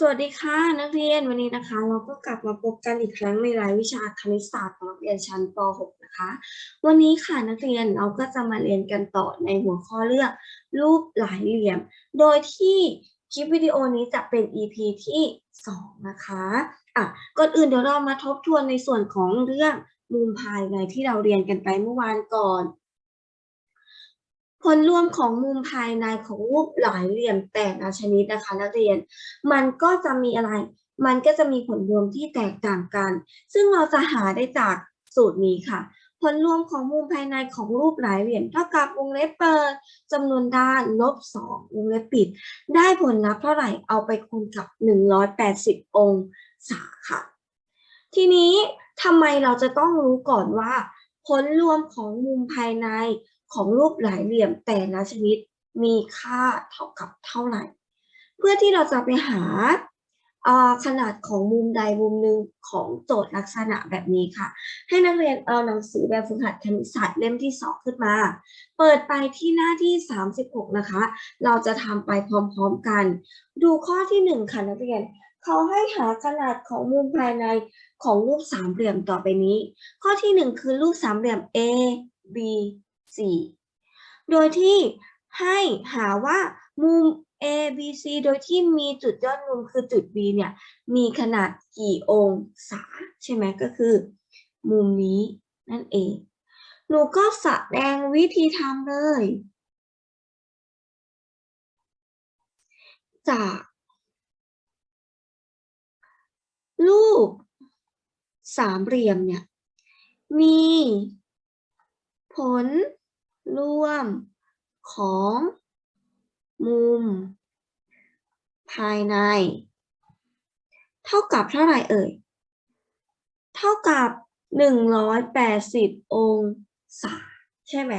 สวัสดีค่ะนักเรียนวันนี้นะคะ เราก็กลับมาพบกันอีกครั้งในรายวิชาคณิตศาสตร์ของนักเรียนชั้นป .6 นะคะ วันนี้ค่ะนักเรียนเราก็จะมาเรียนกันต่อในหัวข้อเรื่องรูปหลายเหลี่ยม โดยที่คลิปวิดีโอนี้จะเป็น EP ที่ 2 นะคะอะก่อนอื่นเดี๋ยวเรามาทบทวนในส่วนของเรื่องมุมภายในที่เราเรียนกันไปเมื่อวานก่อน ผลรวมของมุมภายในของรูปหลายเหลี่ยมแต่ละชนิดนะคะ นักเรียน มันก็จะมีอะไร มันก็จะมีผลรวมที่แตกต่างกัน ซึ่งเราจะหาได้จากสูตรนี้ค่ะ ผลรวมของมุมภายในของรูปหลายเหลี่ยมเท่ากับวงเล็บเปิดจำนวนด้านลบสองวงเล็บปิด ได้ผลลัพธ์เท่าไหร่เอาไปคูณกับ 180 องศาค่ะ ทีนี้ทำไมเราจะต้องรู้ก่อนว่า ผลรวมของมุมภายใน ของรูปหลายเหลี่ยมแต่ละชนิดมีค่าเท่ากับเท่าไหร่ เพื่อที่เราจะไปหาขนาดของมุมใดมุมหนึ่งของโจทย์ลักษณะแบบนี้ค่ะ ให้นักเรียนเอาหนังสือแบบฝึกหัดคณิตศาสตร์เล่มที่ 2 ขึ้นมา เปิดไปที่หน้าที่ 36 นะคะ เราจะทำไปพร้อมๆกัน ดูข้อที่ 1 ค่ะนักเรียน เขาให้หาขนาดของมุมภายในของรูปสามเหลี่ยมต่อไปนี้ ข้อที่ 1 คือรูปสามเหลี่ยม A B C โดยที่ให้หาว่ามุม A B C โดยที่มีจุดยอดมุมคือจุด B เนี่ย มีขนาดกี่องศา ใช่ไหมก็คือ มุมนี้นั่นเอง หนูก็แสดงวิธีทำเลย จาก รูปสามเหลี่ยมเนี่ย มีผล รวมของมุม ภายใน เท่ากับเท่าไหร่เอ่ย เท่ากับหนึ่งร้อยแปดสิบองศา ใช่ไหม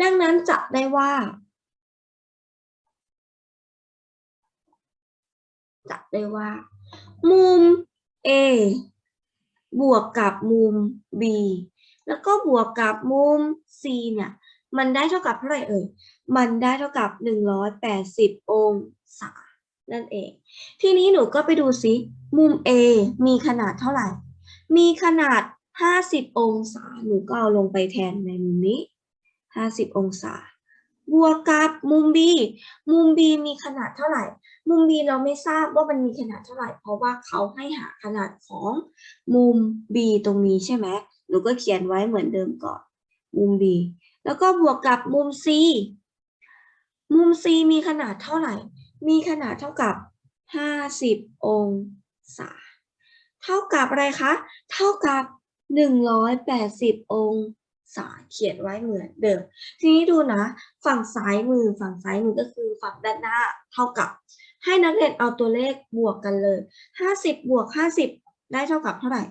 ดังนั้นจะได้ว่า จะได้ว่า มุม A บวกกับมุม B แล้วก็บวกกับมุม C เนี่ย มันได้เท่ากับเท่าไหร่เอ่ย มันได้เท่ากับ 180 องศา นั่นเอง ทีนี้หนูก็ไปดูซิ มุม A มีขนาดเท่าไหร่ มีขนาด 50 องศา หนูก็เอาลงไปแทนในมุมนี้ 50 องศา บวกกับมุม B มุม B มีขนาดเท่าไหร่ มุม B เราไม่ทราบว่ามันมีขนาดเท่าไหร่ เพราะว่าเขาให้หาขนาดของมุม B ตรงนี้ใช่ไหมหนูก็เขียนไว้เหมือนเดิมก่อน มุม B แล้วก็บวกกับมุม C มุม C มีขนาดเท่าไหร่ มีขนาดเท่ากับ 50 องศา เท่ากับอะไรคะ เท่ากับ 180 องศา เขียนไว้เหมือนเดิม ทีนี้ดูนะ ฝั่งซ้ายมือ ฝั่งซ้ายมือก็คือฝั่งด้านหน้าเท่ากับ ให้นักเรียนเอาตัวเลขบวกกันเลย 50 บวก 50 ได้เท่ากับเท่าไหร่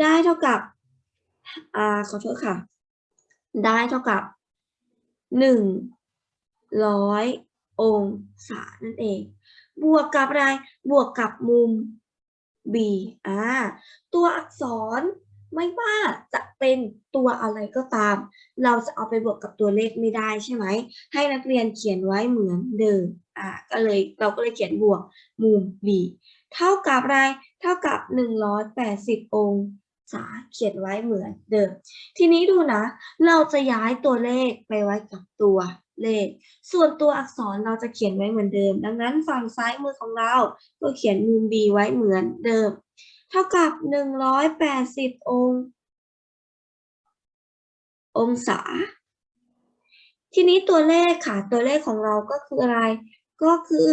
ได้เท่ากับ อ่า ขอโทษค่ะ ได้เท่ากับหนึ่งร้อยองศานั่นเอง บวกกับอะไร บวกกับมุม B อ่า ตัวอักษรไม่ว่าจะเป็นตัวอะไรก็ตาม เราจะเอาไปบวกกับตัวเลขไม่ได้ใช่ไหม ให้นักเรียนเขียนไว้เหมือนเดิม อ่า ก็เลยเราก็เลยเขียนบวกมุม B เท่ากับอะไร เท่ากับ 180 อง ศาเขียนไว้เหมือนเดิม ทีนี้ดูนะ เราจะย้ายตัวเลขไปไว้กับตัวเลข ส่วนตัวอักษรเราจะเขียนไว้เหมือนเดิม ดังนั้นฝั่งซ้ายมือของเราก็เขียนมุม B ไว้เหมือนเดิม เท่ากับ 180 องค์องศา ทีนี้ตัวเลขค่ะ ตัวเลขของเราก็คืออะไร ก็คือ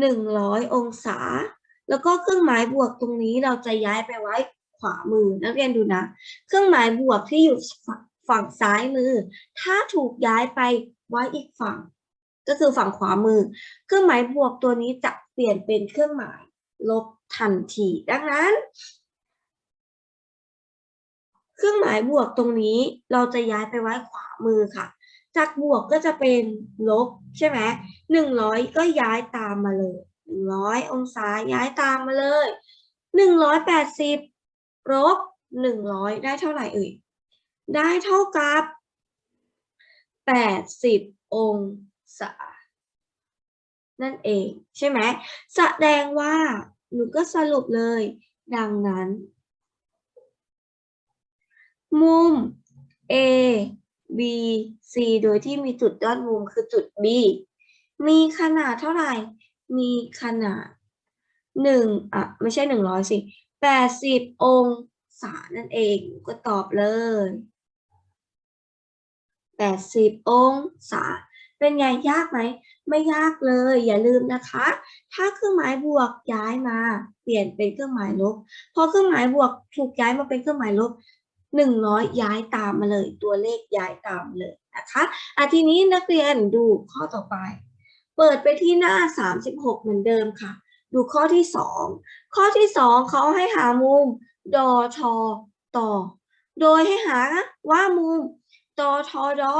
100 องศา แล้วก็เครื่องหมายบวกตรงนี้เราจะย้ายไปไว้ ขวามือ นักเรียนดูนะ เครื่องหมายบวกที่อยู่ฝั่งซ้ายมือ ถ้าถูกย้ายไปไว้อีกฝั่ง ก็คือฝั่งขวามือ เครื่องหมายบวกตัวนี้จะเปลี่ยนเป็นเครื่องหมายลบทันที ดังนั้น เครื่องหมายบวกตรงนี้เราจะย้ายไปไว้ขวามือค่ะ จากบวกก็จะเป็นลบใช่ไหมหนึ่งร้อยก็ย้ายตามมาเลยหนึ่งร้อยองศาย้ายตามมาเลยหนึ่งร้อยแปดสิบ ลบหนึ่งร้อยได้เท่าไหร่เอ่ย ได้เท่ากับแปดสิบองศา นั่นเองใช่ไหมแสดงว่าหนูก็สรุปเลย ดังนั้น มุม A B C โดยที่มีจุดยอดมุมคือจุด B มีขนาดเท่าไหร่ มีขนาดหนึ่งอะ ไม่ใช่หนึ่งร้อยสิ แปดสิบองศานั่นเองก็ตอบเลยแปดสิบองศา เป็นไงยากไหม ไม่ยากเลย อย่าลืมนะคะ ถ้าเครื่องหมายบวกย้ายมา เปลี่ยนเป็นเครื่องหมายลบ พอเครื่องหมายบวกถูกย้ายมาเป็นเครื่องหมายลบหนึ่งร้อยย้ายตามมาเลย ตัวเลขย้ายตามเลยนะคะอะทีนี้นักเรียนดูข้อต่อไป เปิดไปที่หน้า36เหมือนเดิมค่ะ ดูข้อที่2ข้อที่2เขาให้หามุมดอชอต่อ โดยให้หาว่ามุมดอทอดอ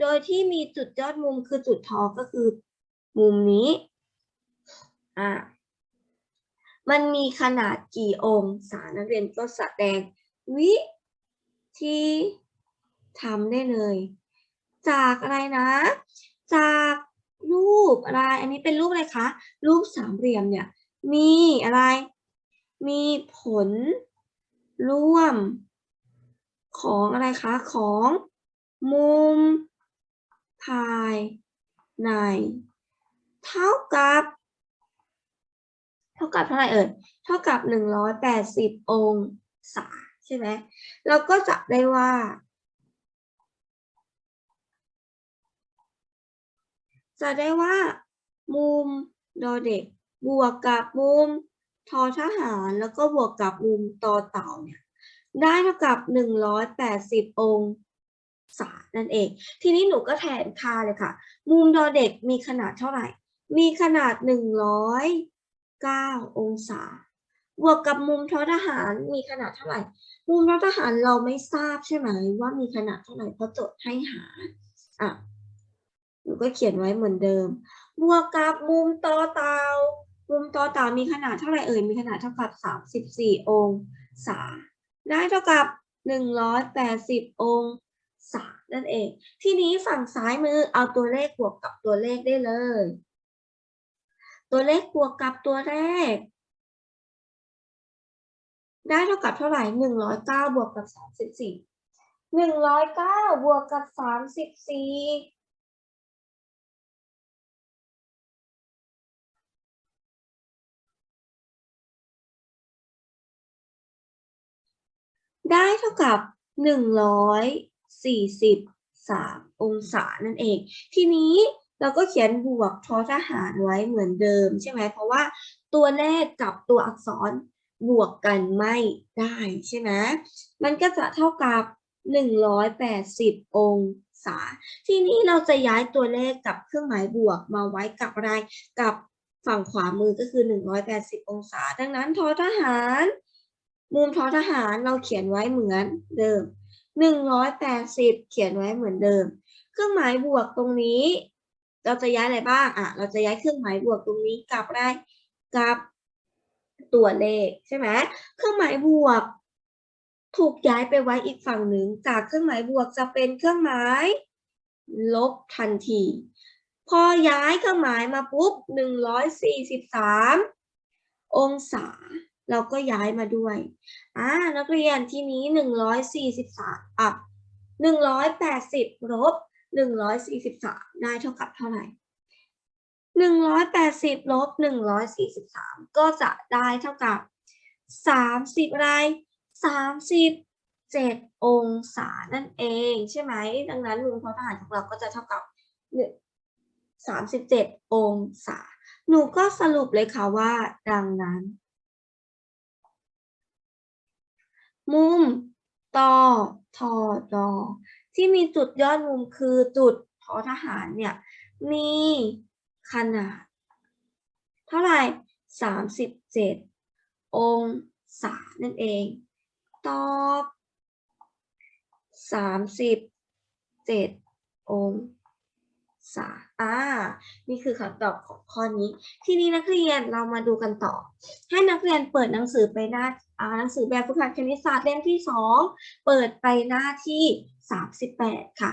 โดยที่มีจุดยอดมุมคือจุดทอก็คือมุมนี้อ่ามันมีขนาดกี่องศานักเรียนก็แสดงวิธีทำได้เลย จากอะไรนะ จาก รูปอะไร อันนี้เป็นรูปอะไรคะ รูปสามเหลี่ยมเนี่ย มีอะไร มีผลร่วม ของอะไรคะ ของมุมภายใน เท่ากับ เท่ากับเท่าไหร่เอ่ย เท่ากับหนึ่งร้อยแปดสิบองศาใช่ไหมเราก็จะได้ว่า จะได้ว่า มุมดอเด็ก บวกกับมุมทอทหารแล้วก็บวกกับมุมตอเต่าเนี่ยได้เท่ากับหนึ่งร้อยแปดสิบองศานั่นเอง ทีนี้หนูก็แทนค่าเลยค่ะ มุมดอเด็กมีขนาดเท่าไหร่ มีขนาดหนึ่งร้อยเก้าองศา บวกกับมุมทอทหารมีขนาดเท่าไหร่ มุมทอทหารเราไม่ทราบใช่ไหมว่ามีขนาดเท่าไหร่เพราะโจทย์ให้หาอะ นูก็เขียนไว้เหมือนเดิม บวกกับมุมต่อเตา มุมต่อเตามีขนาดเท่าไหร่เอ่ย มีขนาดเท่ากับ 34 องศา ได้เท่ากับ 180 องศา นั่นเอง ทีนี้ฝั่งซ้ายมือเอาตัวเลขบวกกับตัวเลขได้เลย ตัวเลขบวกกับตัวเลขได้เท่ากับเท่าไหร่109บวกกับ34 109บวกกับ34 ได้เท่ากับ 143 องศานั่นเอง ทีนี้เราก็เขียนบวกทอทหารไว้เหมือนเดิมใช่ไหม เพราะว่าตัวเลขกับตัวอักษรบวกกันไม่ได้ใช่ไหม มันก็จะเท่ากับ 180 องศา ทีนี้เราจะย้ายตัวเลขกับเครื่องหมายบวกมาไว้กับอะไร กับฝั่งขวามือก็คือ 180 องศา ดังนั้นทอทหาร มุมท้อทหารเราเขียนไว้เหมือนเดิม 180 เขียนไว้เหมือนเดิม เครื่องหมายบวกตรงนี้ เราจะย้ายอะไรบ้างอะเราจะย้ายเครื่องหมายบวกตรงนี้กลับอะไรกับตัวเลขใช่ไหมเครื่องหมายบวก ถูกย้ายไปไว้อีกฝั่งหนึ่งจากเครื่องหมายบวกจะเป็นเครื่องหมาย ลบทันที พอย้ายเครื่องหมายมาปุ๊บ143 องศา เราก็ย้ายมาด้วยอ่านักเรียนที่นี้หนึ่งร้อยสี่สิบสามอะหนึ่งร้อยแปดสิบลบหนึ่งร้อยสี่สิบสามได้เท่ากับเท่าไหร่หนึ่งร้อยแปดสิบลบหนึ่งร้อยสี่สิบสามก็จะได้เท่ากับสามสิบอะไรสามสิบเจ็ดองศานั่นเอง ใช่ไหม ดังนั้นมุมทอทหารของเราก็จะเท่ากับสามสิบเจ็ดองศา หนูก็สรุปเลยค่ะว่าดังนั้น มุมตอทอดอที่มีจุดยอดมุมคือจุดทอทหารเนี่ยมีขนาด เท่าไหร่สามสิบเจ็ดองศานั่นเอง ตอบสามสิบเจ็ดองศา อ่า นี่คือคำตอบของข้อนี้ ทีนี้นักเรียนเรามาดูกันต่อ ให้นักเรียนเปิดหนังสือไปหน้าอ่าหนังสือแบบฝึกหัดคณิตศาสตร์เล่มที่สองเปิดไปหน้าที่สามสิบแปดค่ะ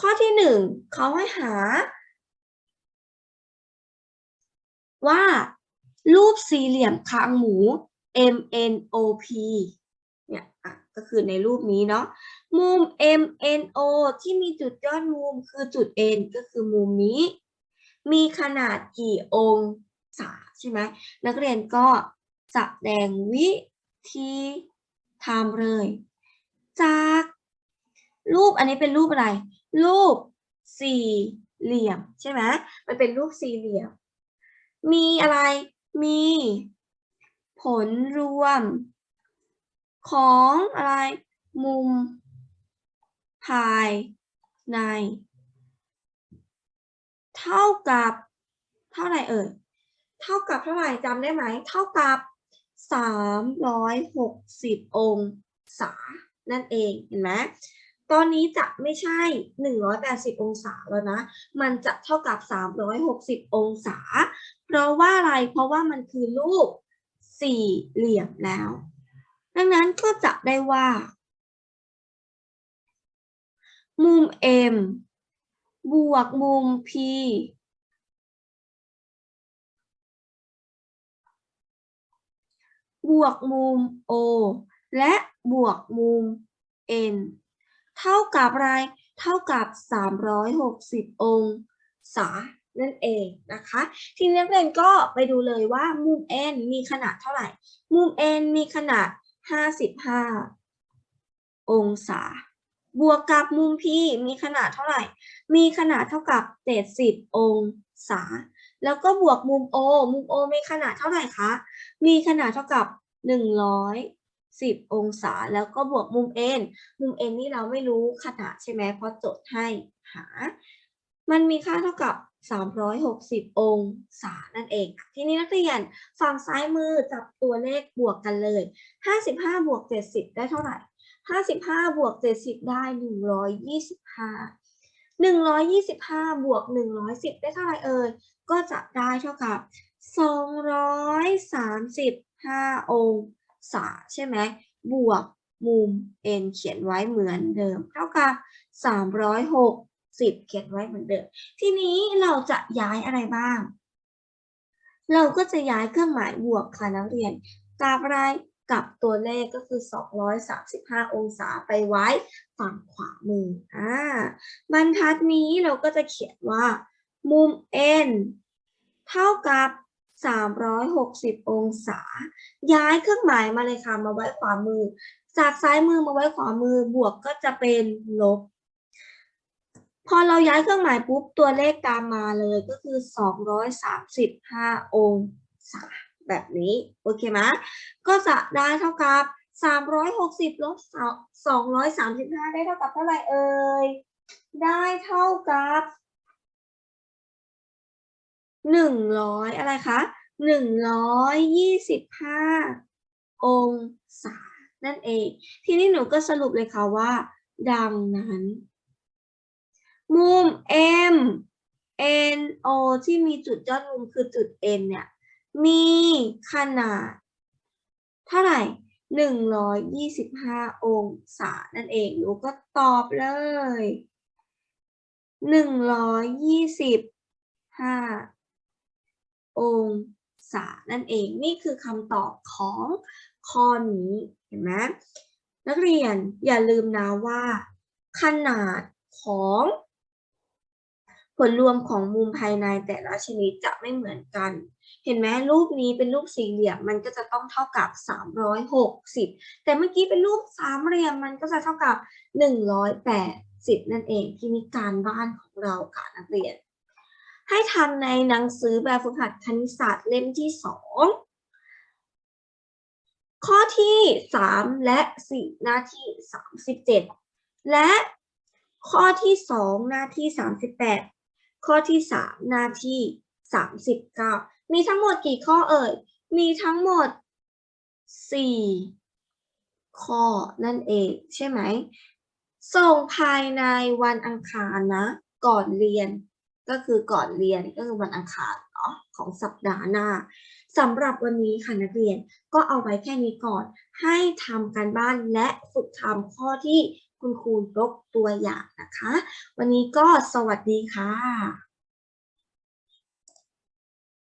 ข้อที่หนึ่งเขาให้หา ว่า รูปสี่เหลี่ยมคางหมู M N O P เนี่ยอะ ก็คือในรูปนี้เนาะมุม M N O ที่มีจุดยอดมุมคือจุด N ก็คือมุมนี้ มีขนาดกี่องศาใช่ไหมนักเรียนก็แสดงวิธีทำเลย จาก รูปอันนี้เป็นรูปอะไร รูปสี่เหลี่ยมใช่ไหมมันเป็นรูปสี่เหลี่ยม มีอะไรมีผลรวม ของอะไรมุมภายใน เท่ากับ เท่าไหร่เอ่ยเท่ากับเท่าไหร่จำได้ไหม เท่ากับ 360 องศา นั่นเองเห็นไหมตอนนี้จะไม่ใช่ 180 องศาแล้วนะ มันจะเท่ากับ 360 องศา เพราะว่าอะไร เพราะว่ามันคือรูปสี่เหลี่ยมแล้ว ดังนั้นก็จะได้ว่า มุม M บวกมุม P บวกมุม O และบวกมุม N เท่ากับอะไร เท่ากับ 360 องศานั่นเองนะคะ ทีนี้นักเรียนก็ไปดูเลยว่ามุม N มีขนาดเท่าไหร่ มุม N มีขนาด 55 องศา บวกกับมุม P มีขนาดเท่าไหร่ มีขนาดเท่ากับ 70 องศา แล้วก็บวกมุม O มุม O มีขนาดเท่าไหร่คะ มีขนาดเท่ากับ 110 องศา แล้วก็บวกมุม N มุม N นี่เราไม่รู้ขนาดใช่ไหมเพราะจดให้หา มันมีค่าเท่ากับ 360 องศานั่นเอง ทีนี้นักเรียนฝั่งซ้ายมือจับตัวเลขบวกกันเลย 55 บวก 70 ได้เท่าไหร่ 55 บวก 70 ได้ 125 125 บวก 110 ได้เท่าไหร่เอ่ย ก็จะได้เท่ากับ 235 องศาใช่ไหม บวกมุม n เขียนไว้เหมือนเดิม เท่ากับ 360เขียนไว้เหมือนเดิม ทีนี้เราจะย้ายอะไรบ้าง เราก็จะย้ายเครื่องหมายบวกค่ะนักเรียนกับอะไรกับตัวเลขก็คือ 235 องศาไปไว้ฝั่งขวามือ อ่า บรรทัดนี้เราก็จะเขียนว่า มุม n เท่ากับ 360 องศา ย้ายเครื่องหมายมาเลยค่ะ มาไว้ขวามือ จากซ้ายมือมาไว้ขวามือบวกก็จะเป็นลบ พอเราย้ายเครื่องหมายปุ๊บตัวเลขตามมาเลยก็คือ 235 องศาแบบนี้ โอเคไหมก็จะได้เท่ากับ 360ลบ235 ได้เท่ากับเท่าไหร่เอ่ย ได้เท่ากับหนึ่งร้อยอะไรคะหนึ่งร้อยยี่สิบห้าองศานั่นเอง ทีนี้หนูก็สรุปเลยค่ะว่า ดังนั้น มุม M N O ที่มีจุดยอดมุมคือจุด N เนี่ย มีขนาด เท่าไหร่หนึ่งร้อยยี่สิบห้าองศา นั่นเอง หนูก็ตอบเลยหนึ่งร้อยยี่สิบห้าองศา นั่นเอง นี่คือคำตอบของข้อนี้ เห็นไหมนักเรียนอย่าลืมนะว่า ขนาดของ ลรวมของมุมภายในแต่ละชนิดจะไม่เหมือนกัน เห็นไหมรูปนี้เป็นรูปสี่เหลี่ยมมันก็จะต้องเท่ากับ 360 แต่เมื่อกี้เป็นรูปสามเหลี่ยมมันก็จะเท่ากับ 180 นั่นเองที่มีการบ้านของเราค่ะนักเรียน ให้ทำในหนังสือแบบฝึกหัดคณิตศาสตร์เล่มที่สองข้อที่ 3 และ 4 หน้าที่ 37 และข้อที่ 2 หน้าที่ 38 ข้อที่ 3 หน้าที่ 39 มีทั้งหมดกี่ข้อเอ่ย มีทั้งหมด 4 ข้อนั่นเองใช่ไหม ส่งภายในวันอังคารนะ ก่อนเรียนก็คือก่อนเรียนก็คือวันอังคารเนาะของสัปดาห์หน้าสำหรับวันนี้ค่ะนักเรียนก็เอาไว้แค่นี้ก่อน ให้ทำการบ้านและฝึกทำข้อที่ คุณครูยกตัวอย่างนะคะ วันนี้ก็สวัสดีค่ะ